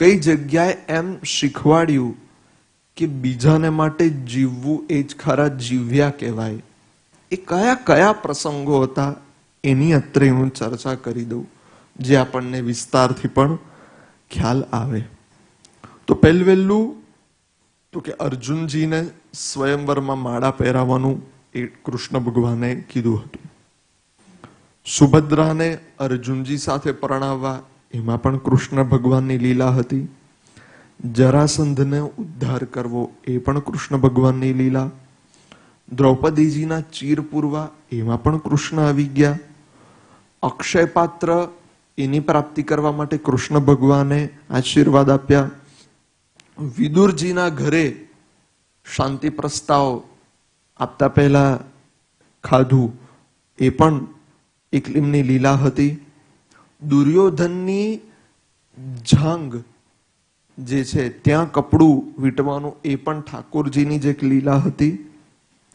કઈ જગ્યાએ એમ શીખવાડ્યું કે બીજાને માટે જીવવું એ જ ખરા જીવ્યા કહેવાય. એ કયા કયા પ્રસંગો હતા એની અત્રે હું ચર્ચા કરી દઉં, જે આપણને વિસ્તારથી પણ ખ્યાલ આવે. તો પહેલું વહેલું તો કે અર્જુનજીને સ્વયંવરમાં માળા પહેરાવવાનું એ કૃષ્ણ ભગવાને કીધું હતું. સુભદ્રાને અર્જુનજી સાથે પરણાવવા એમાં પણ કૃષ્ણ ભગવાનની લીલા હતી. જરાસંધને ઉદ્ધાર કરવો એ પણ કૃષ્ણ ભગવાનની લીલા. દ્રૌપદીજીના ચીર પૂરવા એમાં પણ કૃષ્ણ આવી ગયા. અક્ષય પાત્ર એની પ્રાપ્તિ કરવા માટે કૃષ્ણ ભગવાને આશીર્વાદ આપ્યા. વિદુરજીના ઘરે શાંતિ પ્રસ્તાવ આપતા પહેલા ખાધું એ પણ એકલિમની લીલા હતી. દુર્યોધનની જાંગ જે છે ત્યાં કપડું વીંટવાનું એ પણ ઠાકોરજીની જે એક લીલા હતી.